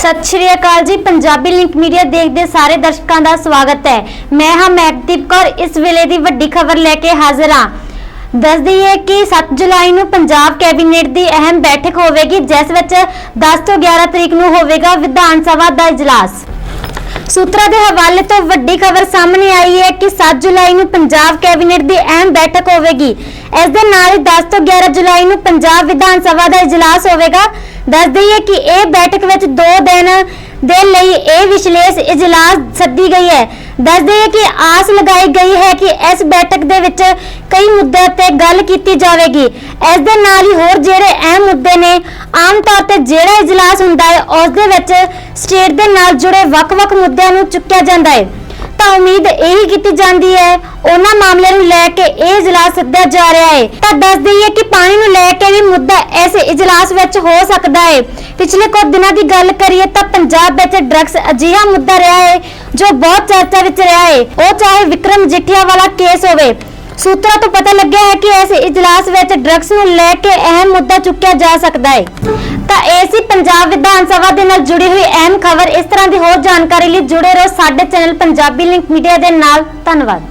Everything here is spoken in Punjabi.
ਸਤਿ ਸ਼੍ਰੀ ਅਕਾਲ ਜੀ। ਪੰਜਾਬੀ ਲਿੰਕ ਮੀਡੀਆ ਦੇਖਦੇ ਸਾਰੇ ਦਰਸ਼ਕਾਂ ਦਾ ਸਵਾਗਤ ਹੈ। ਮੈਂ ਹਾਂ ਮਹਿਕਦੀਪ ਕੌਰ। ਇਸ ਵੇਲੇ ਦੀ ਵੱਡੀ ਖਬਰ ਲੈ ਕੇ ਹਾਜ਼ਰ ਹਾਂ। ਦੱਸ ਦਈਏ ਕਿ 7 ਜੁਲਾਈ ਨੂੰ ਪੰਜਾਬ ਕੈਬਨਿਟ ਦੀ ਅਹਿਮ ਬੈਠਕ ਹੋਵੇਗੀ, ਜਿਸ ਵਿੱਚ 10 ਤੋਂ 11 ਤਰੀਕ ਨੂੰ ਹੋਵੇਗਾ ਵਿਧਾਨ ਸਭਾ ਦਾ ਇਜਲਾਸ। ਸੂਤਰਾਂ ਦੇ ਹਵਾਲੇ ਤੋਂ ਵੱਡੀ ਖਬਰ ਸਾਹਮਣੇ ਆਈ ਹੈ ਕਿ 7 ਜੁਲਾਈ ਨੂੰ ਪੰਜਾਬ ਕੈਬਨਿਟ ਦੀ ਅਹਿਮ ਬੈਠਕ ਹੋਵੇਗੀ। ਇਸ ਦੇ ਨਾਲ ਹੀ 10 ਤੋਂ 11 ਜੁਲਾਈ ਨੂੰ ਪੰਜਾਬ ਵਿਧਾਨ ਸਭਾ ਦਾ ਇਜਲਾਸ ਹੋਵੇਗਾ। ਦੱਸ ਦਈਏ ਕਿ ਇਹ ਬੈਠਕ ਵਿੱਚ 2 ਦਿਨ ਦੇ ਲਈ ਇਹ ਵਿਸ਼ਲੇਸ਼ ਇਜਲਾਸ ਸੱਦੀ ਗਈ ਹੈ। ਦੱਸ ਦਈਏ ਕਿ ਆਸ ਲਗਾਈ ਗਈ ਹੈ ਕਿ ਇਸ ਬੈਠਕ ਦੇ ਵਿੱਚ ਕਈ ਮੁੱਦਿਆਂ ਤੇ ਗੱਲ ਕੀਤੀ ਜਾਵੇਗੀ। ਇਸ ਦੇ ਨਾਲ ਹੀ ਹੋਰ ਜਿਹੜੇ ਅਹਿਮ ਮੁੱਦੇ ਨੇ, ਆਮ ਤੌਰ ਤੇ ਜਿਹੜਾ ਇਜਲਾਸ ਹੁੰਦਾ ਹੈ, ਉਸ ਦੇ ਵਿੱਚ ਸਟੇਟ ਦੇ ਨਾਲ ਜੁੜੇ ਵੱਖ-ਵੱਖ ਮੁੱਦਿਆਂ ਨੂੰ ਚੁੱਕਿਆ ਜਾਂਦਾ ਹੈ। ਤਾਂ ਉਮੀਦ ਇਹੀ ਕੀਤੀ ਜਾਂਦੀ ਹੈ, ਉਹਨਾਂ ਮਾਮਲਿਆਂ ਨੂੰ ਲੈ ਕੇ ਇਹ ਇਜਲਾਸ ਸੱਦਿਆ ਜਾ ਰਿਹਾ ਹੈ। ਤਾਂ ਦੱਸ ਦਈਏ ਕਿ ਪਾਣੀ ਨੂੰ ਲੈ ਕੇ ਵੀ ਮੁੱਦਾ ਇਸ ਇਜਲਾਸ ਵਿੱਚ ਹੋ ਸਕਦਾ ਹੈ। ਪਿਛਲੇ ਕੁਝ ਦਿਨਾਂ ਦੀ ਗੱਲ ਕਰੀਏ ਤਾਂ ਪੰਜਾਬ ਵਿੱਚ ਡਰੱਗਸ ਅਜਿਹਾ ਮੁੱਦਾ ਰਿਹਾ ਹੈ, ਜੋ ਬਹੁਤ ਚਰਚਾ ਵਿੱਚ ਰਿਹਾ ਹੈ। ਉਹ ਚਾਹੇ ਵਿਕਰਮ ਜਿੱਠਿਆ ਵਾਲਾ ਕੇਸ ਹੋਵੇ ਸੂਤਰਾਂ ਤੋਂ ਪਤਾ ਲੱਗਿਆ ਹੈ ਕਿ ਇਸ ਇਜਲਾਸ ਵਿੱਚ ਡਰੱਗਸ ਨੂੰ ਲੈ ਕੇ ਅਹਿਮ ਮੁੱਦਾ ਚੁੱਕਿਆ ਜਾ ਸਕਦਾ ਹੈ। ਤਾਂ ਇਹ ਸੀ ਪੰਜਾਬ ਵਿਧਾਨ ਸਭਾ ਦੇ ਨਾਲ ਜੁੜੀ ਹੋਈ ਅਹਿਮ ਖਬਰ। ਇਸ ਤਰ੍ਹਾਂ ਦੀ ਹੋਰ ਜਾਣਕਾਰੀ ਲਈ ਜੁੜੇ ਰਹੋ ਸਾਡੇ ਚੈਨਲ ਪੰਜਾਬੀ ਲਿੰਕ ਮੀਡੀਆ ਦੇ ਨਾਲ। ਧੰਨਵਾਦ।